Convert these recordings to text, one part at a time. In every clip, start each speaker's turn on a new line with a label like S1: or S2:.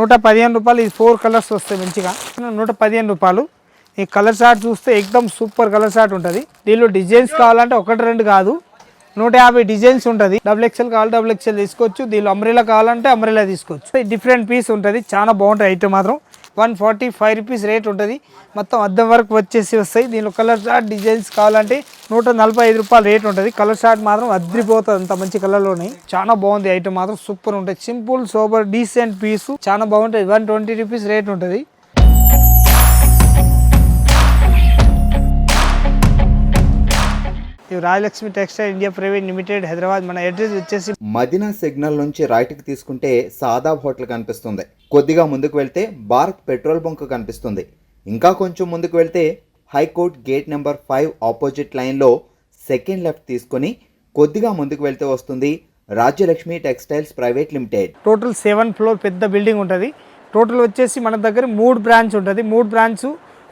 S1: నూట పదిహేను రూపాయలు ఇది ఫోర్ కలర్స్ వస్తాయి మంచిగా. నూట పదిహేను రూపాయలు. ఈ కలర్ షార్ట్ చూస్తే ఎక్దమ్ సూపర్ కలర్ షార్ట్ ఉంటుంది. దీనిలో డిజైన్స్ కావాలంటే ఒకటి రెండు కాదు. నూట యాభై డిజైన్స్ ఉంటుంది. డబుల్ ఎక్స్ఎల్ కావాలి డబుల్ ఎక్స్ఎల్ తీసుకోవచ్చు. దీనిలో అంబ్రెలా కావాలంటే అంబ్రెలా తీసుకోవచ్చు. డిఫరెంట్ పీస్ ఉంటుంది. చాలా బాగుంటుంది ఐటమ్ మాత్రం. One forty five rupees rate ఉంటుంది. మొత్తం అద్దం వరకు వచ్చేసి వస్తాయి. దీనిలో కలర్ షార్ట్ డిజైన్స్ కావాలంటే నూట నలభై ఐదు రూపాయలు రేట్ ఉంటుంది. కలర్ షార్ట్ మాత్రం అద్రిపోతుంది అంత మంచి కలర్లో చాలా బాగుంది ఐటమ్ మాత్రం సూపర్ ఉంటుంది. Simple super decent piece. చాలా బాగుంటుంది వన్ ట్వంటీ రూపీస్ రేట్ ఉంటుంది. Rajalakshmi textile India private limited Hyderabad మన అడ్రస్ వచ్చేసి
S2: మదీనా సిగ్నల్ నుంచి రైట్కి తీసుకుంటే సాదాబ్ హోటల్ కనిపిస్తుంది. కొద్దిగా ముందుకు వెళ్తే భారత్ పెట్రోల్ బంక్ కనిపిస్తుంది. ఇంకా కొంచెం ముందుకు వెళ్తే high court gate number five opposite లైన్లో సెకండ్ లెఫ్ట్ తీసుకొని కొద్దిగా ముందుకు వెళ్తే వస్తుంది Rajyalakshmi textiles private limited.
S1: Total seven floor పెద్ద బిల్డింగ్ ఉంటుంది. టోటల్ వచ్చేసి మన దగ్గర మూడు బ్రాంచ్ ఉంటుంది. మూడు బ్రాంచ్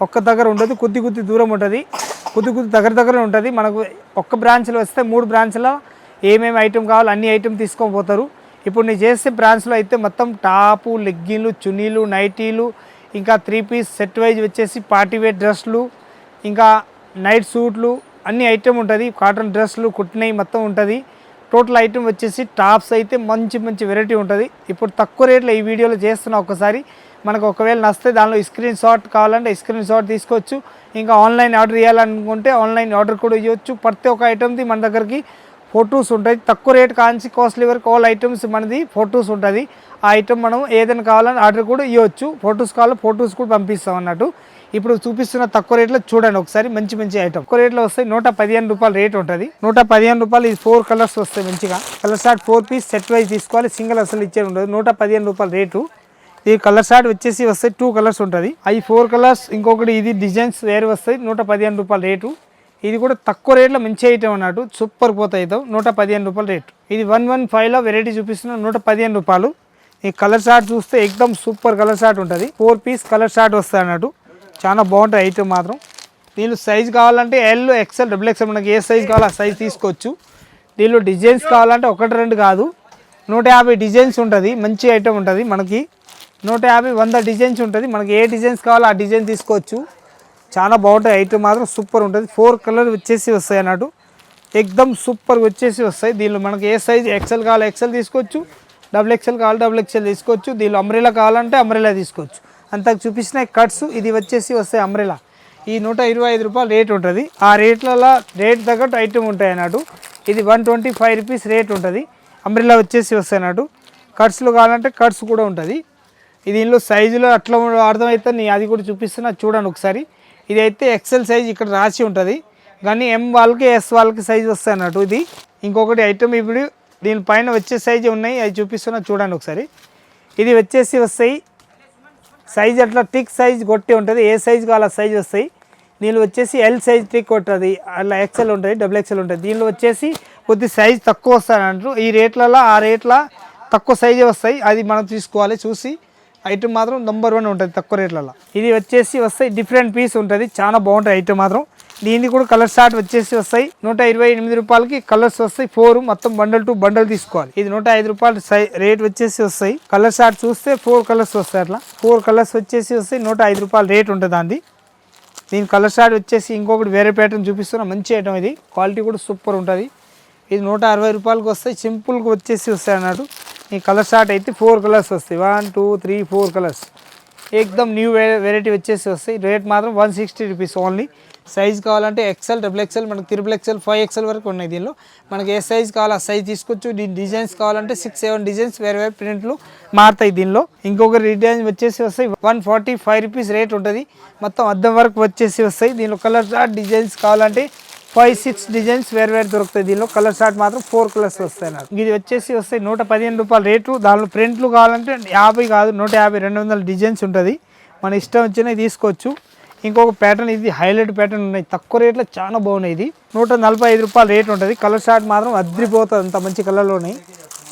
S1: ఒక్క దగ్గర ఉండదు. కొద్ది కొద్ది దూరం ఉంటుంది. కొద్ది కొద్ది దగ్గర దగ్గర ఉంటుంది. మనకు ఒక్క బ్రాంచ్లో వస్తే మూడు బ్రాంచ్లో ఏమేమి ఐటెం కావాలో అన్ని ఐటెం తీసుకొని పోతారు. ఇప్పుడు నేను చేసే బ్రాంచ్లో అయితే మొత్తం టాపు లెగ్గిన్లు చున్నీలు నైటీలు ఇంకా త్రీ పీస్ సెట్ వైజ్ వచ్చేసి పార్టీ వేర్ డ్రెస్లు ఇంకా నైట్ సూట్లు అన్ని ఐటెం ఉంటుంది. కాటన్ డ్రెస్లు కుట్టినవి మొత్తం ఉంటుంది. టోటల్ ఐటెం వచ్చేసి టాప్స్ అయితే మంచి మంచి వెరైటీ ఉంటుంది. ఇప్పుడు తక్కువ రేట్లో ఈ వీడియోలో చేస్తున్నా ఒకసారి. మనకు ఒకవేళ నస్తే దానిలో స్క్రీన్ షాట్ కావాలంటే స్క్రీన్ షాట్ తీసుకోవచ్చు. ఇంకా ఆన్లైన్ ఆర్డర్ చేయాలనుకుంటే ఆన్లైన్ ఆర్డర్ కూడా ఇవ్వచ్చు ప్రతి ఒక్క ఐటమ్ది మన దగ్గరికి ఫొటోస్ ఉంటాయి. తక్కువ రేట్ కాంచి కాస్ట్లీ వరకు ఆల్ ఐటమ్స్ మనది ఫొటోస్ ఉంటుంది. ఆ ఐటమ్ మనం ఏదైనా కావాలని ఆర్డర్ కూడా ఇవ్వచ్చు ఫొటోస్ కావాలో ఫొటోస్ కూడా పంపిస్తాం అన్నట్టు. ఇప్పుడు చూపిస్తున్న తక్కువ రేట్లో చూడండి ఒకసారి. మంచి మంచి ఐటమ్ తక్కువ రేట్లో వస్తాయి నూట పదిహేను రూపాయలు రేట్ ఉంటుంది. నూట పదిహేను రూపాయలు ఇది ఫోర్ కలర్స్ వస్తాయి మంచిగా. Colour chart four piece set wise తీసుకోవాలి. సింగిల్ అసలు ఇచ్చే ఉండదు. నూట పదిహేను రూపాయలు రేటు ఈ కలర్ షార్ట్ వచ్చేసి వస్తాయి టూ కలర్స్ ఉంటుంది. అవి ఫోర్ కలర్స్ ఇంకొకటి ఇది డిజైన్స్ వేరే వస్తాయి నూట పదిహేను రూపాయల రేటు. ఇది కూడా తక్కువ రేట్లో మంచి ఐటమ్ అన్నట్టు సూపర్ పోతాయి ఇదో నూట పదిహేను రూపాయల రేటు. ఇది వన్ వన్ ఫైవ్లో వెరైటీ చూపిస్తున్న నూట పదిహేను రూపాయలు. ఈ కలర్ షార్ట్ చూస్తే ఎక్దమ్ సూపర్ కలర్ షార్ట్ ఉంటుంది. ఫోర్ పీస్ కలర్ షార్ట్ వస్తాయి అన్నట్టు. చాలా బాగుంటుంది ఐటమ్ మాత్రం. దీనిలో సైజ్ కావాలంటే ఎల్ ఎక్సెల్ డబుల్ ఎక్సెల్ మనకి ఏ సైజ్ కావాలో ఆ సైజ్ తీసుకోవచ్చు. దీనిలో డిజైన్స్ కావాలంటే ఒకటి రెండు కాదు. నూట యాభై డిజైన్స్ ఉంటుంది మంచి ఐటమ్ ఉంటుంది మనకి. నూట యాభై వంద డిజైన్స్ ఉంటుంది. మనకి ఏ డిజైన్స్ కావాలో ఆ డిజైన్ తీసుకోవచ్చు. చాలా బాగుంటాయి. ఐటమ్ మాత్రం సూపర్ ఉంటుంది. ఫోర్ కలర్ వచ్చేసి వస్తాయి అన్నట్టు. ఎక్దమ్ సూపర్ వచ్చేసి వస్తాయి. దీనిలో మనకి ఏ సైజ్ ఎక్సెల్ కావాలి ఎక్సెల్ తీసుకోవచ్చు. డబుల్ ఎక్సెల్ కావాలి డబుల్ ఎక్సెల్ తీసుకోవచ్చు. దీనిలో అంబ్రెలా కావాలంటే అంబ్రెలా తీసుకోవచ్చు. అంతకు చూపించిన కట్స్ ఇది వచ్చేసి వస్తాయి అంబ్రెలా ఈ నూట ఇరవై ఐదు రూపాయలు రేట్ ఉంటుంది. ఆ రేట్లలో రేట్ తగ్గట్టు ఐటమ్ ఉంటాయి అన్నట్టు. ఇది one twenty five rupees rate ఉంటుంది. అంబ్రెలా వచ్చేసి వస్తాయి అన్నట్టు. కట్స్లో కావాలంటే కట్స్ కూడా ఉంటుంది. దీనిలో సైజులో అట్లా అర్థమైతే నీ అది కూడా చూపిస్తున్నా చూడండి ఒకసారి. ఇది అయితే ఎక్సెల్ సైజ్ ఇక్కడ రాసి ఉంటుంది. కానీ ఎం వాళ్ళకి ఎస్ వాళ్ళకి సైజ్ వస్తాయి అన్నట్టు ఇది. ఇంకొకటి ఐటమ్ ఇప్పుడు దీనిపైన వచ్చే సైజ్ ఉన్నాయి అవి చూపిస్తున్నా చూడండి ఒకసారి. ఇది వచ్చేసి వస్తాయి. సైజ్ అట్లా టిక్ సైజ్ కొట్టి ఉంటుంది. ఏ సైజ్ కావాలా సైజ్ వస్తాయి. దీనిలో వచ్చేసి ఎల్ సైజ్ టిక్ ఉంటుంది అట్లా ఎక్సెల్ ఉంటుంది డబుల్ ఎక్సెల్ ఉంటుంది. దీనిలో వచ్చేసి కొద్ది సైజ్ తక్కువ వస్తాయి అంటారు ఈ రేట్లలో ఆ రేట్ల తక్కువ సైజే వస్తాయి. అది మనం తీసుకోవాలి చూసి. ఐటమ్ మాత్రం నెంబర్ వన్ ఉంటుంది తక్కువ రేట్లలో ఇది వచ్చేసి వస్తాయి డిఫరెంట్ పీస్ ఉంటుంది. చాలా బాగుంటుంది ఐటమ్ మాత్రం. దీనికి కూడా కలర్ షార్ట్ వచ్చేసి వస్తాయి. నూట ఇరవై ఎనిమిది రూపాయలకి కలర్స్ వస్తాయి. ఫోర్ మొత్తం బండల్ టు బండల్ తీసుకోవాలి. ఇది నూట ఐదు రూపాయలు సై రేట్ వచ్చేసి వస్తాయి. కలర్ షార్ట్ చూస్తే ఫోర్ కలర్స్ వస్తాయి అట్లా. ఫోర్ కలర్స్ వచ్చేసి వస్తాయి. నూట ఐదు రూపాయలు రేట్ ఉంటుంది అంది దీని కలర్ షార్ట్ వచ్చేసి ఇంకొకటి వేరే ప్యాటర్న్ చూపిస్తున్నా. మంచి ఐటమ్ ఇది. క్వాలిటీ కూడా సూపర్ ఉంటుంది. ఇది నూట అరవై రూపాయలకి వస్తాయి. సింపుల్గా వచ్చేసి వస్తాయి అన్నట్టు. ఈ కలర్ షార్ట్ అయితే ఫోర్ కలర్స్ వస్తాయి. One two three four colours. ఏకదమ్ new variety వచ్చేసి వస్తాయి. రేట్ మాత్రం one sixty rupees only. Size కావాలంటే ఎక్సెల్ డబుల్ ఎక్సెల్ మనకి త్రిబుల్ ఎక్సెల్ ఫైవ్ ఎక్సెల్ వరకు ఉన్నాయి దీనిలో. మనకి ఏ సైజ్ కావాలో ఆ సైజ్ తీసుకోవచ్చు దీని డిజైన్స్ కావాలంటే సిక్స్ సెవెన్ డిజైన్స్ వేరే వేరే ప్రింట్లు మారుతాయి దీనిలో. ఇంకొక డిజైన్ వచ్చేసి వస్తాయి. One forty five rupees rate ఉంటుంది. మొత్తం అద్దం వరకు వచ్చేసి వస్తాయి. దీనిలో కలర్ డిజైన్స్ కావాలంటే ఫైవ్ సిక్స్ డిజైన్స్ వేరు వేరు దొరుకుతాయి. దీనిలో కలర్ షార్ట్ మాత్రం ఫోర్ కలర్స్ వస్తాయి నాకు. ఇది వచ్చేసి వస్తాయి నూట పదిహేను రూపాయల రేటు. దానిలో ప్రింట్లు కావాలంటే యాభై కాదు నూట యాభై రెండు వందల డిజైన్స్ ఉంటుంది. మన ఇష్టం వచ్చినవి తీసుకోవచ్చు. ఇంకొక ప్యాటర్న్ ఇది హైలైట్ ప్యాటర్న్ ఉన్నాయి. తక్కువ రేట్లో చాలా బాగున్నాయి ఇది. నూట నలభై ఐదు రూపాయల రేట్ ఉంటుంది. కలర్ షార్ట్ మాత్రం అద్రిపోతుంది అంత మంచి కలర్లో ఉన్నాయి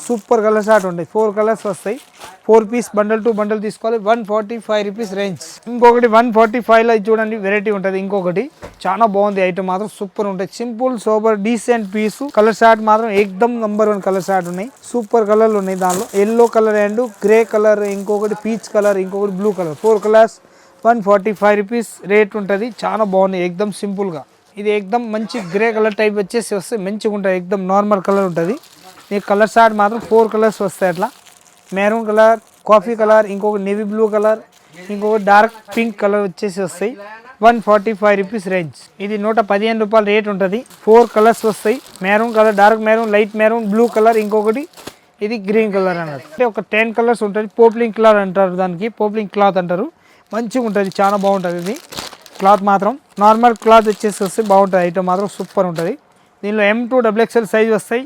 S1: సూపర్ కలర్ షార్ట్ ఉంటాయి. ఫోర్ కలర్స్ వస్తాయి. Four piece bundle two bundle తీసుకోవాలి. One forty five rupees range. ఇంకొకటి వన్ ఫార్టీ ఫైవ్లో చూడండి వెరైటీ ఉంటుంది. ఇంకొకటి చాలా బాగుంది. ఐటమ్ మాత్రం సూపర్ ఉంటాయి. Simple super decent piece colour chart మాత్రం ఎక్దమ్ నంబర్ వన్ కలర్ షార్ట్ ఉన్నాయి. సూపర్ కలర్లు ఉన్నాయి దానిలో. Yellow colour and grey colour ఇంకొకటి పీచ్ కలర్ ఇంకొకటి blue colour four colours one forty five rupees rate ఉంటుంది. చాలా బాగున్నాయి. ఎక్దమ్ సింపుల్గా ఇది ఎక్దమ్ మంచి గ్రే కలర్ టైప్ వచ్చేసి వస్తే మంచిగా ఉంటుంది ఎక్దమ్ నార్మల్ కలర్ ఉంటుంది. నీకు కలర్ షార్ట్ మాత్రం ఫోర్ కలర్స్ వస్తాయి అట్లా. మెరూన్ కలర్ కాఫీ కలర్ ఇంకొక నేవీ బ్లూ కలర్ ఇంకొక డార్క్ పింక్ కలర్ వచ్చేసి వస్తాయి. One forty five rupees range ఇది నూట పదిహేను రూపాయల రేట్ ఉంటుంది. ఫోర్ కలర్స్ వస్తాయి. Maroon colour dark maroon light maroon blue colour ఇంకొకటి ఇది గ్రీన్ కలర్ అన్నది. అంటే ఒక టెన్ కలర్స్ ఉంటుంది. పోప్లింగ్ కలర్ అంటారు దానికి. పోప్లింగ్ క్లాత్ అంటారు. మంచిగా ఉంటుంది. చాలా బాగుంటుంది ఇది. క్లాత్ మాత్రం నార్మల్ క్లాత్ వచ్చేసి వస్తే బాగుంటుంది. ఐటమ్ మాత్రం సూపర్ ఉంటుంది. దీనిలో M to double XL size వస్తాయి.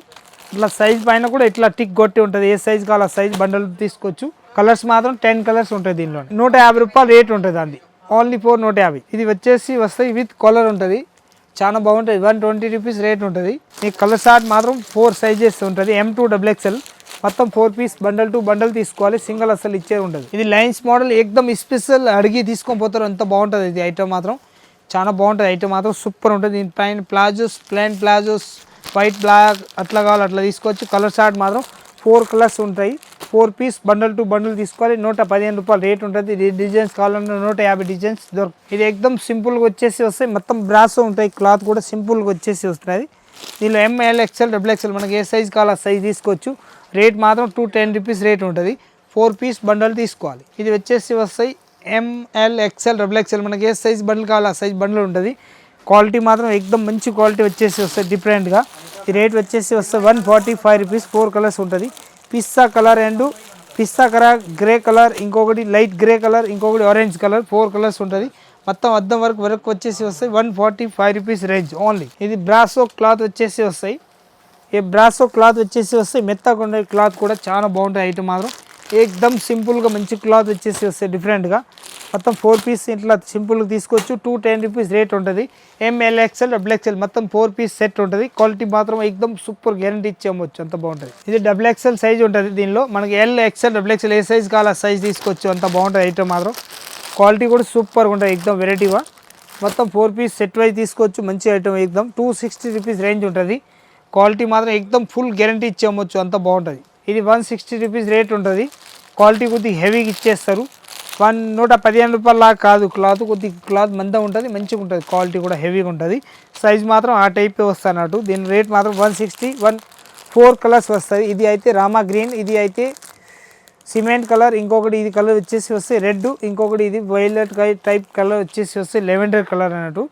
S1: ఇట్లా సైజ్ పైన కూడా ఇట్లా టిక్ కొట్టి ఉంటుంది. ఏ సైజ్ కావాలి ఆ సైజ్ బండల్ తీసుకోవచ్చు. కలర్స్ మాత్రం టెన్ కలర్స్ ఉంటాయి దీనిలో నూట యాభై రూపాయలు రేట్ ఉంటుంది అంది. ఓన్లీ ఫోర్ నూట యాభై. ఇది వచ్చేసి వస్తాయి విత్ కలర్ ఉంటుంది. చాలా బాగుంటుంది వన్ ట్వంటీ రూపీస్ రేట్ ఉంటుంది. ఈ కలర్ షార్ట్ మాత్రం ఫోర్ సైజెస్ ఉంటుంది. ఎం టూ డబుల్ ఎక్స్ఎల్ మొత్తం four piece bundle to bundle తీసుకోవాలి. సింగిల్ అసలు ఇచ్చే ఉంటుంది ఇది లైన్స్ మోడల్ ఎక్దమ్ స్పెషల్ అడిగి తీసుకొని పోతారు. ఎంత బాగుంటుంది ఇది ఐటమ్ మాత్రం. చాలా బాగుంటుంది. ఐటమ్ మాత్రం సూపర్ ఉంటుంది. దీని పైన palazzos plain palazzos white black అట్లా కావాలి అట్లా తీసుకోవచ్చు. కలర్ షార్ట్ మాత్రం ఫోర్ కలర్స్ ఉంటాయి. Four piece bundle two bundle తీసుకోవాలి. నూట పదిహేను రూపాయలు రేట్ ఉంటుంది. డిజైన్స్ కావాలంటే నూట యాభై డిజైన్స్ దొరుకు ఇది ఎక్దమ్ సింపుల్గా వచ్చేసి వస్తాయి. మొత్తం బ్రాస్ ఉంటాయి. క్లాత్ కూడా సింపుల్గా వచ్చేసి వస్తుంది దీనిలో ఎంఎల్ ఎక్స్ఎల్ డబుల్ ఎక్స్ఎల్ మనకి ఏ సైజ్ కావాలో ఆ సైజ్ తీసుకోవచ్చు. రేట్ మాత్రం టూ టెన్ రూపీస్ రేట్ ఉంటుంది. ఫోర్ పీస్ బండల్ తీసుకోవాలి. ఇది వచ్చేసి వస్తాయి. ఎంఎల్ ఎక్స్ఎల్ డబుల్ ఎక్స్ఎల్ మనకి ఏ సైజ్ బండిల్ కావాలో ఆ సైజ్ బండిల్ ఉంటుంది. క్వాలిటీ మాత్రం ఎక్దమ్ మంచి క్వాలిటీ వచ్చేసి వస్తాయి డిఫరెంట్గా ఈ రేట్ వచ్చేసి వస్తే one forty five rupees four colours ఉంటుంది. Pista colour and pista colour grey colour ఇంకొకటి లైట్ గ్రే కలర్ ఇంకొకటి ఆరెంజ్ కలర్ ఫోర్ కలర్స్ ఉంటుంది. మొత్తం అద్దం వరకు వరకు వచ్చేసి వస్తాయి one forty five rupees range only ఇది బ్రాసో క్లాత్ వచ్చేసి వస్తాయి. ఈ బ్రాసో క్లాత్ వచ్చేసి వస్తాయి. మెత్తగా ఉండే క్లాత్ కూడా చాలా బాగుంటాయి ఐటమ్ మాత్రం. ఏకదమ్ సింపుల్గా మంచి క్లాత్ వచ్చేసి వస్తాయి డిఫరెంట్గా మొత్తం ఫోర్ పీస్ ఇట్లా సింపుల్గా తీసుకోవచ్చు. టూ టెన్ రూపీస్ రేట్ ఉంటుంది. M L XL double XL మొత్తం ఫోర్ పీస్ సెట్ ఉంటుంది. క్వాలిటీ మాత్రం ఎక్దమ్ సూపర్ గ్యారంటీ ఇచ్చేయవచ్చు అంత బాగుంటుంది. ఇది డబుల్ ఎక్స్ఎల్ సైజ్ ఉంటుంది దీనిలో. మనకి ఎల్ ఎక్స్ఎల్ డబుల్ ఎక్స్ఎల్ ఏ సైజ్ కావాలి సైజ్ తీసుకోవచ్చు. అంత బాగుంటుంది ఐటమ్ మాత్రం. క్వాలిటీ కూడా సూపర్గా ఉంటుంది. ఎక్దమ్ వెరైటీగా మొత్తం ఫోర్ పీస్ సెట్ వైజ్ తీసుకోవచ్చు. మంచి ఐటమ్ ఎక్దమ్ టూ సిక్స్టీ రూపీస్ రేంజ్ ఉంటుంది. క్వాలిటీ మాత్రం ఎక్దమ్ ఫుల్ గ్యారంటీ ఇచ్చేయచ్చు. అంత బాగుంటుంది. ఇది వన్ సిక్స్టీ రూపీస్ రేట్ ఉంటుంది. క్వాలిటీ కొద్దిగా హెవీగా ఇచ్చేస్తారు. వన్ నూట పదిహేను రూపాయల కాదు. క్లాత్ కొద్దిగా క్లాత్ మందంగా ఉంటుంది మంచిగా ఉంటుంది. క్వాలిటీ కూడా హెవీగా ఉంటుంది. సైజ్ మాత్రం ఆ టైపే అన్నట్టు. దీని రేట్ మాత్రం one sixty one four colours వస్తుంది ఇది అయితే రామా గ్రీన్ ఇది అయితే సిమెంట్ కలర్ ఇంకొకటి ఇది కలర్ వచ్చేసి వస్తే రెడ్ ఇంకొకటి ఇది వైలెట్ టైప్ కలర్ వచ్చేసి వస్తే లెవెండర్ కలర్ అన్నట్టు.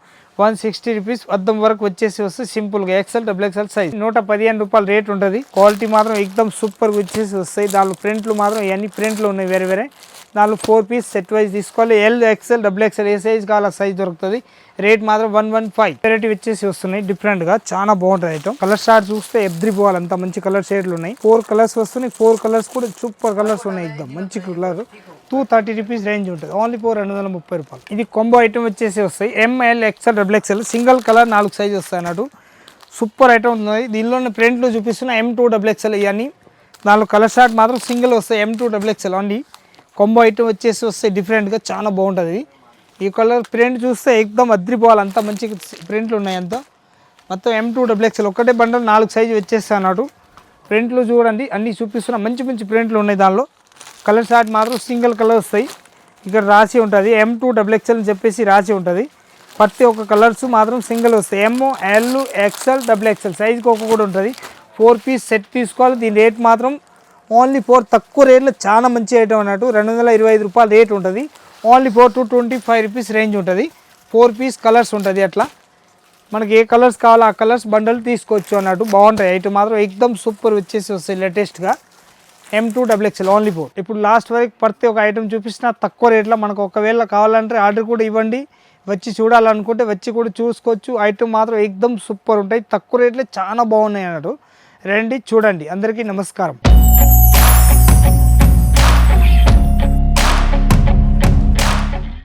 S1: వన్ సిక్స్టీ రూపీస్ అద్దం వరకు వచ్చేసి వస్తే సింపుల్గా ఎక్సెల్ డబుల్ ఎక్సెల్ సైజ్. నూట పదిహేను రూపాయలు రేట్ ఉంటుంది. క్వాలిటీ మాత్రం ఎక్దమ్ సూపర్గా వచ్చేసి వస్తాయి. దానిలో ప్రింట్లు మాత్రం ఇవన్నీ ప్రింట్లు ఉన్నాయి వేరే వేరే. దానిలో ఫోర్ పీస్ సెట్ వైజ్ తీసుకోవాలి. ఎల్ ఎక్సెల్ డబుల్ ఎక్సెల్ ఏ సైజ్ కావాలి సైజ్ దొరుకుతుంది. రేట్ మాత్రం వన్ వన్ ఫైవ్ వెరైటీ వచ్చేసి వస్తున్నాయి. డిఫరెంట్గా చాలా బాగుంటుంది ఐటమ్ కలర్ షార్ట్ చూస్తే ఎబ్రి పోవాలి అంత మంచి కలర్ షేడ్లు ఉన్నాయి. ఫోర్ కలర్స్ వస్తున్నాయి. ఫోర్ కలర్స్ కూడా సూపర్ కలర్స్ ఉన్నాయి ఎగ్దమ్ మంచి colour two thirty rupees range ఉంటుంది. ఓన్లీ ఫోర్ రెండు వందల ముప్పై రూపాయలు. ఇది కొంబో ఐటమ్ వచ్చేసి వస్తాయి. M L XL double XL single colour నాలుగు సైజ్ వస్తాయి అన్నట్టు. సూపర్ ఐటమ్ ఉంది దీనిలోని ప్రింట్లు చూపిస్తున్న ఎం టూ డబుల్ ఎక్సెల్ ఇవన్నీ. నాలుగు కలర్ షార్ట్ మాత్రం సింగిల్ వస్తాయి. M to double XL only combo item వచ్చేసి వస్తాయి డిఫరెంట్గా చాలా బాగుంటుంది. ఈ కలర్ ప్రింట్ చూస్తే ఎక్దమ్ అద్రిపోవాలి. అంత మంచి ప్రింట్లు ఉన్నాయి అంతా. మొత్తం ఎం టూ డబుల్ ఎక్స్ఎల్ ఒక్కటే బండలు నాలుగు సైజు వచ్చేస్తా అన్నాడు ప్రింట్లు చూడండి అన్నీ చూపిస్తున్నా. మంచి మంచి ప్రింట్లు ఉన్నాయి దానిలో. కలర్ షార్ట్ మాత్రం సింగిల్ కలర్ వస్తాయి. ఇక్కడ రాసి ఉంటుంది. ఎం టూ డబుల్ ఎక్స్ఎల్ అని చెప్పేసి రాసి ఉంటుంది. ప్రతి ఒక్క కలర్స్ మాత్రం సింగిల్ వస్తాయి. M L XL double XL సైజ్కి ఒక్క కూడా ఉంటుంది. ఫోర్ పీస్ సెట్ తీసుకోవాలి దీని రేట్ మాత్రం ఓన్లీ ఫోర్ తక్కువ రేట్లో చాలా మంచి ఐటమ్ అన్నట్టు రెండు వందల ఇరవై ఐదు రూపాయలు రేట్ ఉంటుంది. Only four to twenty five rupees range ఉంటుంది. ఫోర్ పీస్ కలర్స్ ఉంటుంది అట్లా. మనకి ఏ కలర్స్ కావాలో ఆ కలర్స్ బండల్ తీసుకోవచ్చు అన్నట్టు బాగుంటాయి. ఐటమ్ మాత్రం ఎక్దమ్ సూపర్ వచ్చేసి వస్తాయి లేటెస్ట్గా M to double XL only four ఇప్పుడు లాస్ట్ వరకు ప్రతి ఒక ఐటమ్ చూపించిన తక్కువ రేట్లో మనకు ఒకవేళ కావాలంటే ఆర్డర్ కూడా ఇవ్వండి. వచ్చి చూడాలనుకుంటే వచ్చి కూడా చూసుకోవచ్చు. ఐటమ్ మాత్రం ఎక్దమ్ సూపర్ ఉంటాయి. తక్కువ రేట్లో చాలా బాగున్నాయి అన్నట్టు. రండి చూడండి. అందరికీ నమస్కారం.